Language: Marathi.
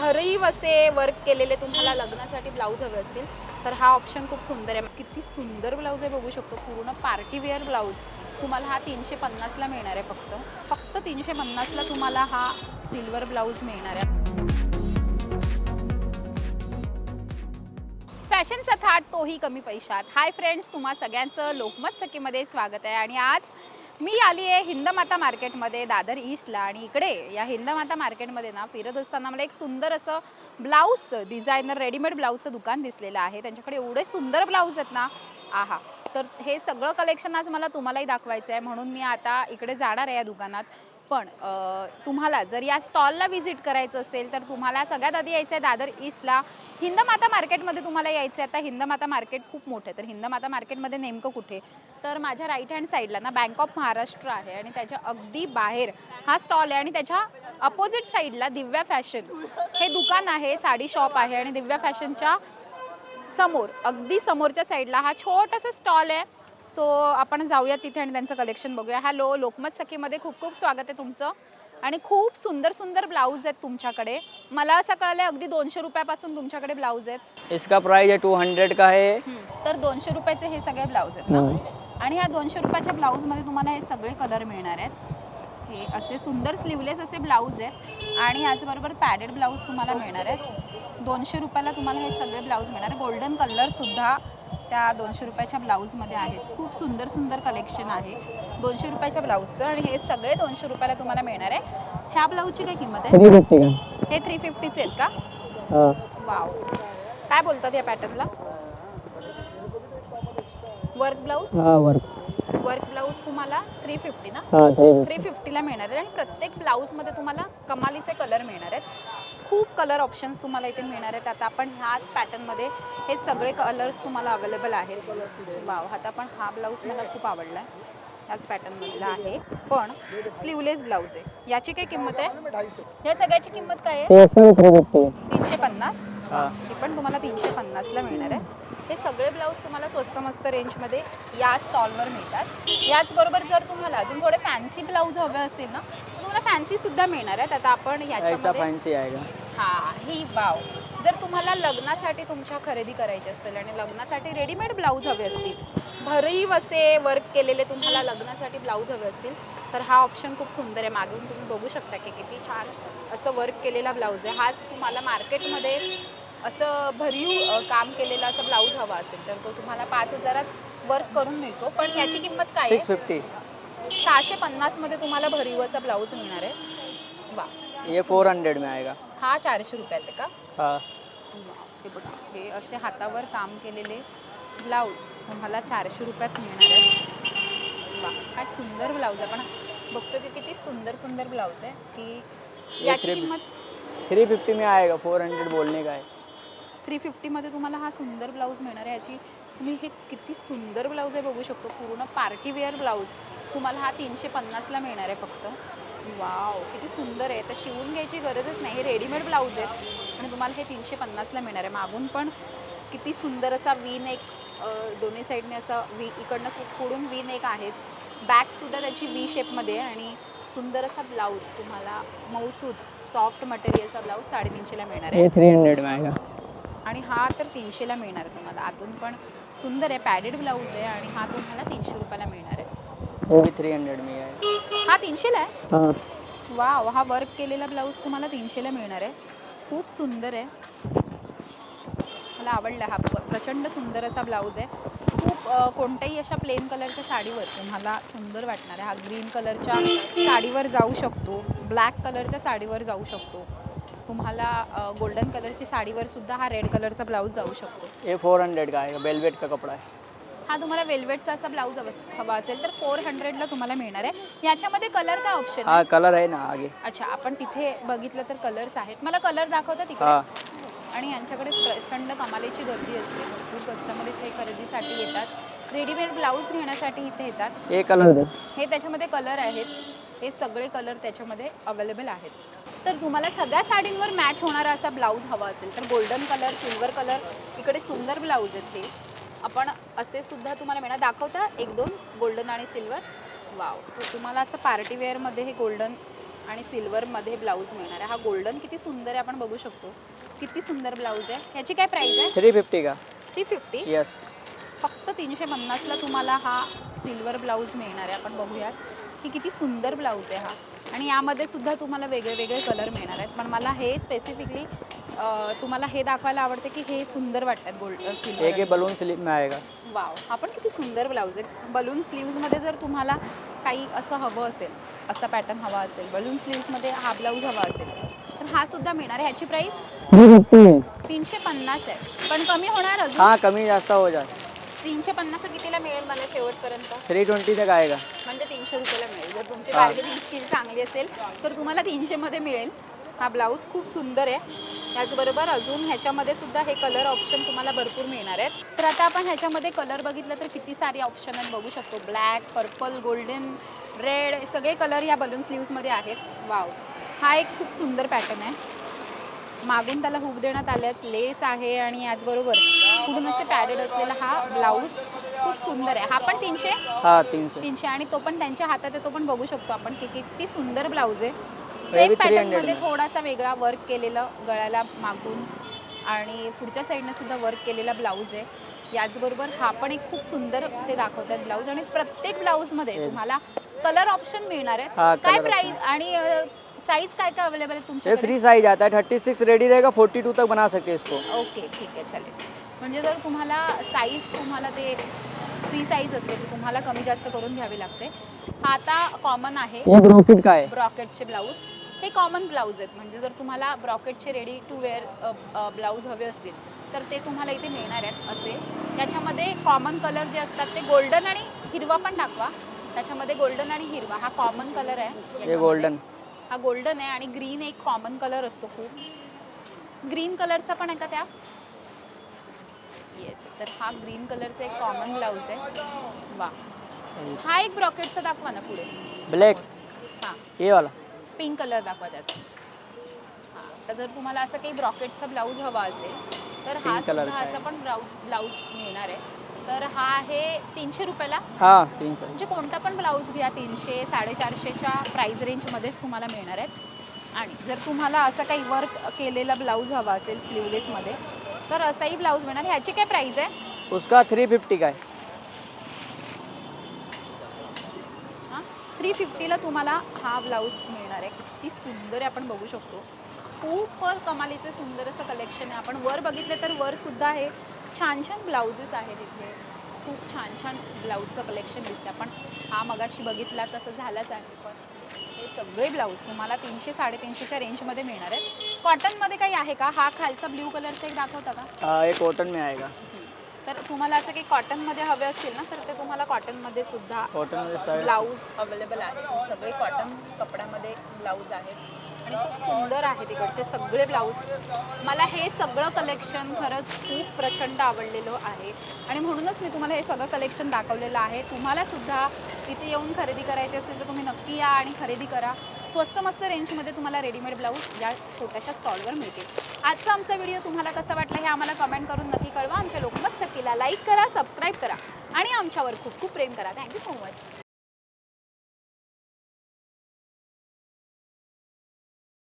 भरीव असे वर्क केलेले तुम्हाला लग्नासाठी ब्लाऊज हवे असतील तर हा ऑप्शन खूप सुंदर आहे. किती सुंदर ब्लाऊज आहे बघू शकतो. पूर्ण पार्टी वेअर ब्लाऊज तुम्हाला हा तीनशे पन्नासला मिळणार आहे फक्त. फक्त तीनशे पन्नासला तुम्हाला हा सिल्वर ब्लाऊज मिळणार आहे. फॅशनचा थाट तोही कमी पैशात. हाय फ्रेंड्स तुम्हा सगळ्यांचं लोकमत सखीमध्ये स्वागत आहे. आणि आज मी आली आहे हिंदमाता मार्केटमध्ये दादर ईस्टला. आणि इकडे या हिंदमाता मार्केटमध्ये ना फिरत असताना मला एक सुंदर असं ब्लाऊजचं डिझायनर रेडीमेड ब्लाऊजचं दुकान दिसलेलं आहे. त्यांच्याकडे एवढे सुंदर ब्लाऊज आहेत ना आहा. तर हे सगळं कलेक्शन आज मला तुम्हालाही दाखवायचं आहे म्हणून मी आता इकडे जाणार आहे या दुकानात. पण तुम्हाला जर या स्टॉलला व्हिजिट करायचं असेल तर तुम्हाला सगळ्यात आधी यायचं आहे दादर ईस्टला. हिंदमाता मार्केटमध्ये तुम्हाला यायचं आहे आता हिंदमाता मार्केट खूप मोठं आहे. तर हिंदमाता मार्केटमध्ये नेमकं कुठे? तर माझ्या राईट हँड साईडला ना बँक ऑफ महाराष्ट्र आहे आणि त्याच्या अगदी बाहेर हा स्टॉल आहे आणि त्याच्या अपोजिट साईडला दिव्या फॅशन हे दुकान आहे साडी शॉप आहे आणि दिव्या फॅशनच्या समोर अगदी समोरच्या साईडला हा छोटासा स्टॉल आहे. सो आपण जाऊया तिथे आणि त्यांचं कलेक्शन बघूया. हॅलो लोकमत सखीमध्ये खूप खूप स्वागत आहे तुमचं. आणि खूप सुंदर सुंदर ब्लाऊज आहेत तुमच्याकडे. मला असं कळलं अगदी दोनशे रुपयापासून तुमच्याकडे ब्लाऊज आहेत. इसका प्राइस है टू हंड्रेड का है. हम्म, तर दोनशे रुपयाचे हे सगळे ब्लाऊज आहेत ना? आणि ह्या दोनशे रुपयाच्या ब्लाऊजमध्ये तुम्हाला हे सगळे कलर मिळणार आहेत. हे असे सुंदर स्लीवलेस असे ब्लाऊज आहेत. आणि ह्याचबरोबर पॅडेड ब्लाऊज तुम्हाला मिळणार आहेत. दोनशे रुपयाला तुम्हाला हे सगळे ब्लाऊज मिळणार गोल्डन कलरसुद्धा त्या दोनशे रुपयाच्या ब्लाऊजमध्ये आहेत. खूप सुंदर सुंदर कलेक्शन आहे. दोनशे रुपयाच्या ब्लाऊजचं आणि हे सगळे दोनशे रुपयाला तुम्हाला मिळणार आहे. ह्या ब्लाऊजची काय किंमत आहे? हे थ्री फिफ्टीचे आहेत का? वाव काय बोलतात या पॅटर्नला वर्क ब्लाऊज हाँ वर्क वर्क ब्लाऊज तुम्हाला थ्री फिफ्टी ना? हाँ थ्री थ्री फिफ्टीला मिळणार आहे आणि प्रत्येक ब्लाऊजमध्ये तुम्हाला कमालीचे कलर मिळणार आहेत. खूप कलर ऑप्शन्स तुम्हाला इथे मिळणार आहेत. आता आपण ह्याच पॅटर्नमध्ये हे सगळे कलर्स तुम्हाला अवेलेबल आहेत. वाव आता पण हा ब्लाऊज मला खूप आवडला. आहे ह्याच पॅटर्नमधला आहे. पण स्लीवलेस ब्लाऊज आहे. याची काय किंमत आहे? या सगळ्याची किंमत काय आहे? थ्री फिफ्टी तीनशे पन्नास. हे. पण तुम्हाला तीनशे पन्नासला मिळणार आहे. हे सगळे ब्लाऊज तुम्हाला स्वस्त मस्त रेंजमध्ये या स्टॉलवर मिळतात. याचबरोबर जर तुम्हाला अजून थोडे फॅन्सी ब्लाऊज हवे असतील ना तर तुम्हाला फॅन्सी सुद्धा मिळणार आहेत. आता आपण ऐसा याच्यामध्ये फैंसी आएगा हा ही वाव. जर तुम्हाला लग्नासाठी तुमच्या खरेदी करायची असेल आणि लग्नासाठी रेडीमेड ब्लाऊज हवे असतील भरीव असे वर्क केलेले तुम्हाला लग्नासाठी ब्लाऊज हवे असतील तर हा ऑप्शन खूप सुंदर आहे. मागून तुम्ही बघू शकता की किती छान असं वर्क केलेला ब्लाऊज आहे. हाच तुम्हाला मार्केटमध्ये असं भरीव काम केलेला असं ब्लाऊज हवा असेल तर तो तुम्हाला पाच हजारात वर्क करून मिळतो. पण याची किंमत काय सिक्स आहे फिफ्टी सहाशे पन्नासमध्ये तुम्हाला भरीव असा ब्लाऊज मिळणार आहे. वा. ये फोर हंड्रेड में आएगा. हा चारशे रुपयात आहे का? हाँ. हे बघा हे असे हातावर काम केलेले ब्लाऊज तुम्हाला चारशे रुपयात मिळणार आहे. वा. काय सुंदर ब्लाऊज आहे. आपण बघतो की किती सुंदर सुंदर ब्लाऊज आहे. की याची किंमत थ्री फिफ्टी में आएगा फोर हंड्रेड बोलने का है थ्री फिफ्टीमध्ये तुम्हाला हा सुंदर ब्लाऊज मिळणार आहे. याची तुम्ही हे किती सुंदर ब्लाऊज आहे बघू शकतो. पूर्ण पार्टीवेअर ब्लाऊज तुम्हाला हा तीनशे पन्नासला मिळणार आहे फक्त. वाव किती सुंदर आहे. तर शिवून घ्यायची गरजच नाही. हे रेडीमेड ब्लाऊज आहेत. आणि तुम्हाला हे तीनशे पन्नासला मिळणार आहे. मागून पण किती सुंदर असा विन एक दोन्ही साईडने असा वी इकडनं फोडून विन एक आहेच. बॅकसुद्धा त्याची वी शेपमध्ये आहे. आणि सुंदर असा ब्लाऊज तुम्हाला मऊसूद सॉफ्ट मटेरियलचा ब्लाऊज साडेतीनशेला मिळणार आहे. थ्री हंड्रेड में आणि हा तर तीनशेला मिळणार तुम्हाला. आतून पण सुंदर आहे पॅडेड ब्लाऊज आहे आणि हा तुम्हाला तीनशे रुपयाला मिळणार आहे. वो थ्री हंड्रेड में ही तीनशेला आहे? हाँ. वाव हा वर्क केलेला ब्लाऊज तुम्हाला तीनशेला मिळणार आहे. खूप सुंदर आहे. मला आवडला हा प्रचंड सुंदर असा ब्लाऊज आहे. खूप कोणत्याही अशा प्लेन कलरच्या साडीवर तुम्हाला सुंदर वाटणार आहे. हा ग्रीन कलरच्या साडीवर जाऊ शकतो ब्लॅक कलरच्या साडीवर जाऊ शकतो. तुम्हाला गोल्डन कलरची साडीवर सुद्धा हा रेड कलरचा ब्लाऊज जाऊ शकतो. ये फोर हंड्रेड का? वेलवेट का कपड़ा है हा तुम्हाला वेल्वेटचा असा ब्लाऊज हवा असेल तर फोर हंड्रेडला तुम्हाला मिळणार आहे. याच्यामध्ये कलर का ऑप्शन आहे? हाँ कलर है ना आगे. अच्छा आपण तिथे बघितलं तर कलर्स आहेत. मला कलर दाखवता तिकडे. हाँ. आणि यांच्याकडे प्रचंड कमालीची गर्दी असते. भरपूर कस्टमर इथे खरेदीसाठी येतात. रेडीमेड ब्लाऊज घेण्यासाठी इथे येतात. ये कलर दे हे त्याच्यामध्ये कलर आहेत. हे सगळे कलर त्याच्यामध्ये अवेलेबल आहेत. तर तुम्हाला सगळ्या साडींवर मॅच होणारा असा ब्लाऊज हवा असेल तर गोल्डन कलर सिल्वर कलर इकडे सुंदर ब्लाऊज आहेत हे. आपण असे सुद्धा तुम्हाला मिळणार. दाखवता एक दोन गोल्डन आणि सिल्वर वाव तर तुम्हाला असं पार्टी वेअरमध्ये हे गोल्डन आणि सिल्वरमध्ये ब्लाऊज मिळणार आहे. हा गोल्डन किती सुंदर आहे आपण बघू शकतो. किती सुंदर ब्लाऊज आहे. ह्याची काय प्राईस आहे? थ्री फिफ्टी का? थ्री फिफ्टी यस फक्त तीनशे पन्नासला तुम्हाला हा सिल्वर ब्लाऊज मिळणार आहे. आपण बघूयात की किती सुंदर ब्लाऊज आहे हा. आणि यामध्ये सुद्धा तुम्हाला वेगळे वेगळे कलर मिळणार आहेत. पण मला हे स्पेसिफिकली तुम्हाला हे दाखवायला आवडते की हे सुंदर वाटतात गोल्ड एक बलून स्लिप में आएगा वाव हा पण किती सुंदर ब्लाऊज आहे बलून स्लीव्जमध्ये जर तुम्हाला काही असं हवं असेल असा पॅटर्न हवा असेल बलून स्लीव्समध्ये हा ब्लाऊज हवा असेल तर हा सुद्धा मिळणार आहे. ह्याची प्राईस तीनशे पन्नास आहे. पण कमी होणार अजून? हाँ कमी जास्त हो जाए तीनशे पन्नास कितीला मिळेल मला शेवटपर्यंत? थ्री ट्वेंटी तक आएगा म्हणजे तीनशे रुपयाला मिळेल. जर तुमची हा. बार्गेनिंग स्किल चांगली असेल तर तुम्हाला तीनशेमध्ये मिळेल. हा ब्लाऊज खूप सुंदर आहे. त्याचबरोबर अजून ह्याच्यामध्ये सुद्धा हे कलर ऑप्शन तुम्हाला भरपूर मिळणार आहेत. तर आता आपण ह्याच्यामध्ये कलर बघितलं तर किती सारे ऑप्शन आहेत बघू शकतो. ब्लॅक पर्पल गोल्डन रेड सगळे कलर या बलून स्लीव्समध्ये आहेत. वाव हा एक खूप सुंदर पॅटर्न आहे. मागून त्याला हुक देण्यात आल्यात. लेस आहे आणि याचबरोबर पुढून असे पॅडेड असलेला हा ब्लाऊज खूप सुंदर आहे. हा पण तीनशे? हाँ तीन से तीनशे. आणि तो पण त्यांच्या हातात आहे तो पण बघू शकतो आपण की किती सुंदर ब्लाऊज आहे. सेम 300 पॅटर्नमध्ये. थोडासा वेगळा वर्क केलेलं गळ्याला मागून आणि पुढच्या साईडने सुद्धा वर्क केलेला ब्लाऊज आहे. याचबरोबर हा पण एक खूप सुंदर ते दाखवतात ब्लाऊज आणि प्रत्येक ब्लाऊजमध्ये हे. तुम्हाला कलर ऑप्शन मिळणार हा, आहेत काय प्राइस आणि साईज काय काय अवेलेबल आहे ये तुमच्याकडे? फ्री साइज आता है थर्टी सिक्स रेडी रहेगा फोर्टी टू तक बना सकते हैं इसको. ओके ठीक आहे चालेल. म्हणजे जर तुम्हाला साईज तुम्हाला ते फ्री साईज असेल तर तुम्हाला कमी जास्त करून घ्यावी लागते. हा आता कॉमन आहे. ये ब्रोकेट का है ब्रॉकेटचे ब्लाऊज हे कॉमन ब्लाऊज आहेत. म्हणजे जर तुम्हाला ब्रॉकेटचे रेडी टू वेअर ब्लाऊज हवे असतील तर ते तुम्हाला इथे मिळणार आहेत असे. त्याच्यामध्ये कॉमन कलर जे असतात ते गोल्डन आणि हिरवा पण दाखवा. त्याच्यामध्ये गोल्डन आणि हिरवा हा कॉमन कलर आहे ये याच्यामध्ये. गोल्डन हा गोल्डन आहे आणि ग्रीन एक कॉमन कलर असतो खूप. ग्रीन कलरचा पण आहे का त्या? येस तर हा ग्रीन कलरचा एक कॉमन ब्लाऊज आहे. वा. हा एक ब्रॉकेटचा दाखवा ना पुढे. ब्लैक हां. ये वाला. पिंक कलर दाखवा त्याचा. हां तर जर तुम्हाला असं काही ब्रॉकेटचा ब्लाऊज हवा असेल तर हा सुद्धा. असा पण ब्लाऊज ब्लाऊज मिळणार आहे. तर हा आहे तीनशे रुपयाला. हाँ तीन सौ म्हणजे कोणता पण ब्लाऊज घ्या तीनशे साडेचारशेच्या प्राईज रेंजमध्येच तुम्हाला मिळणार आहेत. आणि जर तुम्हाला असं काही वर्क केलेला ब्लाऊज हवा असेल स्लीवलेसमध्ये तर असाही ब्लाऊज मिळणार. ह्याची काय प्राईज आहे? उसका थ्री फिफ्टी का है? हां थ्री फिफ्टीला तुम्हाला हा ब्लाऊज मिळणार आहे. किती सुंदर आहे आपण बघू शकतो. खूप कमालीचं सुंदर असं कलेक्शन आहे. आपण वर बघितलं तर वर सुद्धा आहे. छान छान ब्लाउजेस आहेत इथे खूप छान छान ब्लाऊजचं कलेक्शन दिसतं आपण हा मगाशी बघितला तसं झालाच आहे. पण हे सगळे ब्लाऊज तुम्हाला तीनशे साडेतीनशेच्या रेंजमध्ये मिळणार आहेत. कॉटनमध्ये काही आहे का? हा खालचा ब्ल्यू कलरचा एक दाखवता का? ये कॉटन में आएगा तर तुम्हाला असं काही कॉटनमध्ये हवे असतील ना तर ते तुम्हाला कॉटनमध्ये सुद्धा कॉटन में साइड ब्लाऊज अवेलेबल आहे सगळे कॉटन ब्लाऊज आहेत. आणि खूप सुंदर आहे तिकडचे सगळे ब्लाऊज मला हे सगळं कलेक्शन खरंच खूप प्रचंड आवडलेलं आहे. आणि म्हणूनच मी तुम्हाला हे सगळं कलेक्शन दाखवलेलं आहे. तुम्हाला सुद्धा येऊन खरेदी करायची असेल तर तुम्ही नक्की या आणि खरेदी करा. स्वस्त मस्त रेंजमध्ये तुम्हाला रेडीमेड ब्लाऊज या छोट्याशा स्टॉलवर मिळतील. आजचा आमचा व्हिडिओ तुम्हाला कसा वाटला हे आम्हाला कमेंट करून नक्की कळवा. आमच्या लोकमत सखीला लाईक करा सबस्क्राईब करा. आणि आमच्यावर खूप खूप प्रेम करा. Thank you so much